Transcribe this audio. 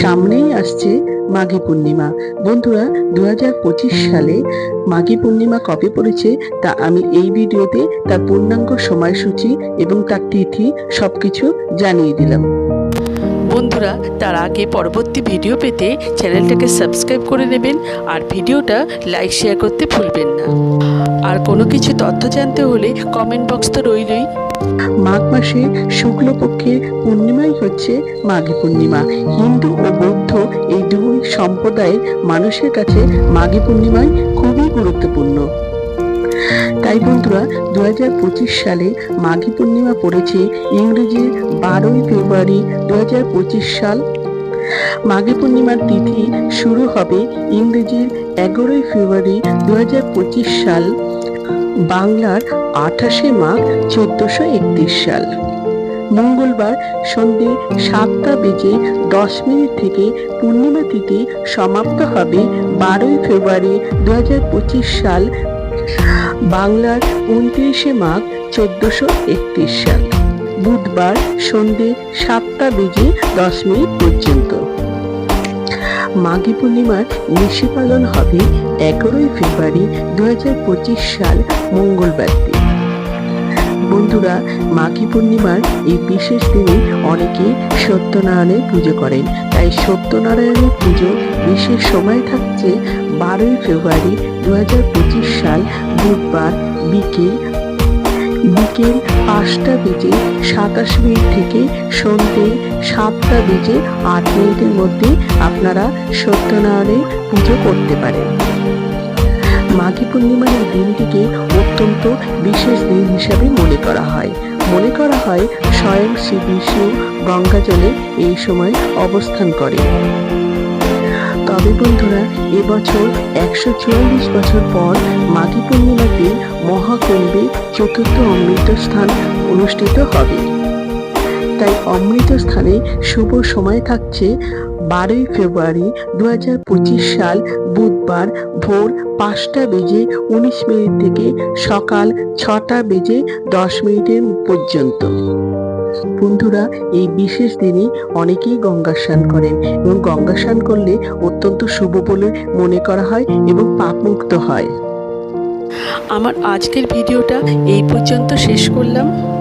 সামনেই আসছে মাঘী পূর্ণিমা। বন্ধুরা দু হাজার পঁচিশ সালে মাঘী পূর্ণিমা কবে পড়েছে তা আমি এই ভিডিওতে তার পূর্ণাঙ্গ সময়সূচি এবং তার তিথি সবকিছু জানিয়ে দিলাম। বন্ধুরা, তার আগে পরবর্তী ভিডিও পেতে চ্যানেলটাকে সাবস্ক্রাইব করে নেবেন আর ভিডিওটা লাইক, শেয়ার করতে ভুলবেন না। আর কোনো কিছু তথ্য জানতে হলে কমেন্ট বক্স তো রইলই। মাঘ মাসে শুক্লপক্ষে পূর্ণিমাই হচ্ছে মাঘী পূর্ণিমা। হিন্দু ও বৌদ্ধ এই দুই সম্প্রদায়ের মানুষের কাছে মাঘী পূর্ণিমাই খুবই গুরুত্বপূর্ণ। তাই বন্ধুরা দু হাজার পঁচিশ সালে মাঘী পূর্ণিমা পড়েছে ইংরেজির বারোই ফেব্রুয়ারি দু সাল। মাঘী পূর্ণিমার তিথি শুরু হবে ইংরেজির এগারোই ফেব্রুয়ারি দু সাল, বাংলার আঠাশে মাঘ চোদ্দশো একত্রিশ সাল। মঙ্গলবার সন্ধে সাতটা বেজে দশ মিনিট থেকে পূর্ণিমা তিথি সমাপ্ত হবে বারোই ফেব্রুয়ারি দু হাজার পঁচিশ সাল বাংলার উনত্রিশে মাঘ চোদ্দশো একত্রিশ সাল। বুধবার সন্ধে সাতটা বেজে দশ মিনিট পর্যন্ত। মাঘী পূর্ণিমার নিশি পালন হবে এগারোই ফেব্রুয়ারি দু হাজার পঁচিশ সাল, মঙ্গলবার বন্ধুরা, মাঘী পূর্ণিমার এই বিশেষ দিনে অনেকে সত্যনারায়ণের পুজো করেন। তাই সত্যনারায়ণের পুজো বিশেষ সময় থাকছে বারোই ফেব্রুয়ারি দু হাজার পঁচিশ সাল বুধবার বিকেল বিকেল পাঁচটা বেজে সাতাশ মিনিট থেকে সন্ধ্যে সাতটা বেজে আট মিনিটের মধ্যে আপনারা সত্যনারায়ণের পুজো করতে পারেন। মাঘী পূর্ণিমার এই দিনটিকে অত্যন্ত বিশেষ দিন হিসাবে মনে করা হয়। মনে করা হয় স্বয়ং শ্রী বিষ্ণু গঙ্গা জলে এই সময় অবস্থান করে তবে বন্ধুরা, এবছর একশো চুয়াল্লিশ বছর পর মাঘী পূর্ণিমাতে মহাকুম্ভে চতুর্থ অমৃত স্থান অনুষ্ঠিত হবে। তাই অমৃত স্থানে শুভ সময় থাকছে বারোই ফেব্রুয়ারি দুই হাজার পঁচিশ সাল বুধবার ভোর পাঁচটা বেজে উনিশ মিনিট থেকে সকাল ছটা বেজে দশ মিনিটের পর্যন্ত। বন্ধুরা, এই বিশেষ দিনে অনেকেই গঙ্গা স্নান করেন এবং গঙ্গা স্নান করলে অত্যন্ত শুভ বলে মনে করা হয় এবং পাপমুক্ত হয়। আমার আজকের ভিডিওটা এই পর্যন্ত শেষ করলাম।